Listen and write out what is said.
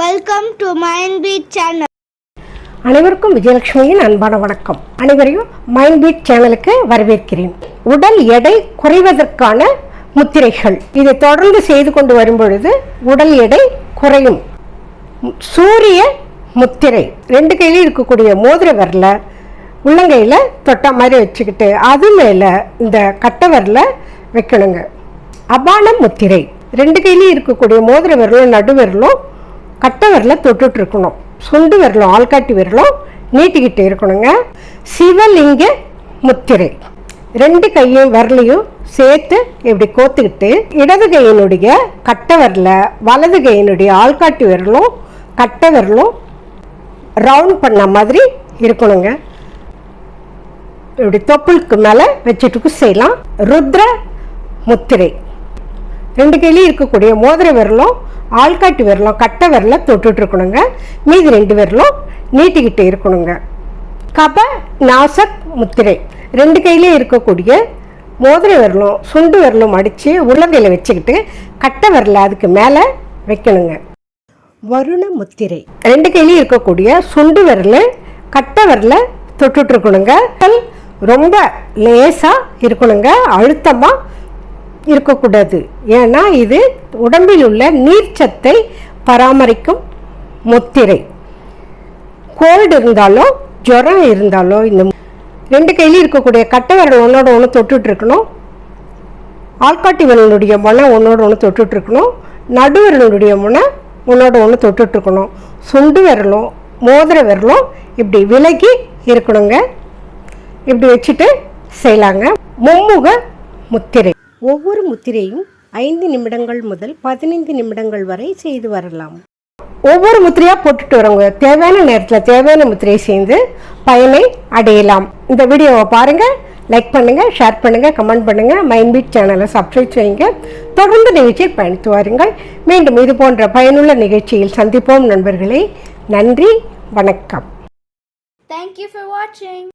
Welcome to mind beat channel அனைவருக்கும் விஜயலட்சுமியின் அன்பான வணக்கம். அனைவரையும் மைண்ட் பீட் சேனலுக்கு வரவேற்கிறேன். உடல் எடை குறைவதற்கான முத்திரைகள். இதை தொடர்ந்து செய்து கொண்டு வரும் பொழுது உடல் எடை குறையும். சூரிய முத்திரை. ரெண்டு கையிலையும் இருக்கக்கூடிய மோதிர வரல உள்ளங்கையில் தொட்ட மாதிரி வச்சுக்கிட்டு அது மேலே இந்த கட்டவரில் வைக்கணுங்க. அபான முத்திரை. ரெண்டு கையிலையும் இருக்கக்கூடிய மோதிர விரலும் நடுவிரலும் கட்டை விரல தொட்டுட்டு இருக்கணும். சுண்டு விரலும் ஆள்காட்டி விரலும் நீட்டிக்கிட்டு இருக்கணுங்க. சிவலிங்க முத்திரை. ரெண்டு கையும் விரலையும் சேர்த்து இப்படி கோத்துக்கிட்டு இடது கையினுடைய கட்டை விரல வலது கையினுடைய ஆள்காட்டி விரலும் கட்டை விரலும் ரவுண்ட் பண்ண மாதிரி இருக்கணுங்க. இப்படி தொப்புளுக்கு மேலே வச்சுட்டு செய்யலாம். ருத்ர முத்திரை. ரெண்டு கையிலையும் இருக்கக்கூடிய மோதிர விரலும் ஆள்காட்டி விரலும் கட்டை விரல தொட்டுட்டு இருக்கணுங்க மீதி ரெண்டு விரலும் நீட்டிக்கிட்டு இருக்கணுங்க. கப நாசக் முத்திரை. ரெண்டு கையிலையும் இருக்கக்கூடிய மோதிர விரலும் சுண்டு விரலும் அடித்து உள்ளங்கையில் வச்சுக்கிட்டு கட்டை விரல அதுக்கு மேலே வைக்கணுங்க. வருண முத்திரை. ரெண்டு கையிலையும் இருக்கக்கூடிய சுண்டு விரல் கட்டை விரல கல் ரொம்ப லேசாக இருக்கணுங்க. அழுத்தமாக இருக்கக்கூடாது. ஏன்னா இது உடம்பில் உள்ள நீர்ச்சத்தை பராமரிக்கும் முத்திரை. கோல்டு இருந்தாலோ ஜுரம் இருந்தாலோ இந்த ரெண்டு கையிலையும் இருக்கக்கூடிய கட்டை விரல் ஒன்றோட ஒன்று தொட்டுட்டு இருக்கணும். ஆள்காட்டி விரலுடைய முனை ஒன்றோட ஒன்று தொட்டுட்டு இருக்கணும். நடு விரலுடைய முனை ஒன்றோட ஒன்று தொட்டுட்டு இருக்கணும். சுண்டு விரலும் மோதிர விரலும் இப்படி விலகி இருக்கணுங்க. இப்படி வச்சுட்டு செய்யலாங்க. மும்முக முத்திரை. ஒவ்வொரு முத்திரையும் ஐந்து நிமிடங்கள் முதல் பதினைந்து நிமிடங்கள் வரை செய்து வரலாம். ஒவ்வொரு முத்திரையாக போட்டுட்டு வரவங்க தேவையான நேரத்தில் தேவையான முத்திரையை சேர்ந்து பயனை அடையலாம். இந்த வீடியோவை பாருங்கள் லைக் பண்ணுங்கள் ஷேர் பண்ணுங்கள் கமெண்ட் பண்ணுங்கள் மைண்ட் பீட் சேனலை சப்ஸ்கிரைப் செய்யுங்க. தொடர்ந்து நிகழ்ச்சியை பயணித்து வாருங்கள். மீண்டும் இது போன்ற பயனுள்ள நிகழ்ச்சியில் சந்திப்போம் நண்பர்களே. நன்றி வணக்கம். தேங்க்யூ ஃபார் வாட்சிங்.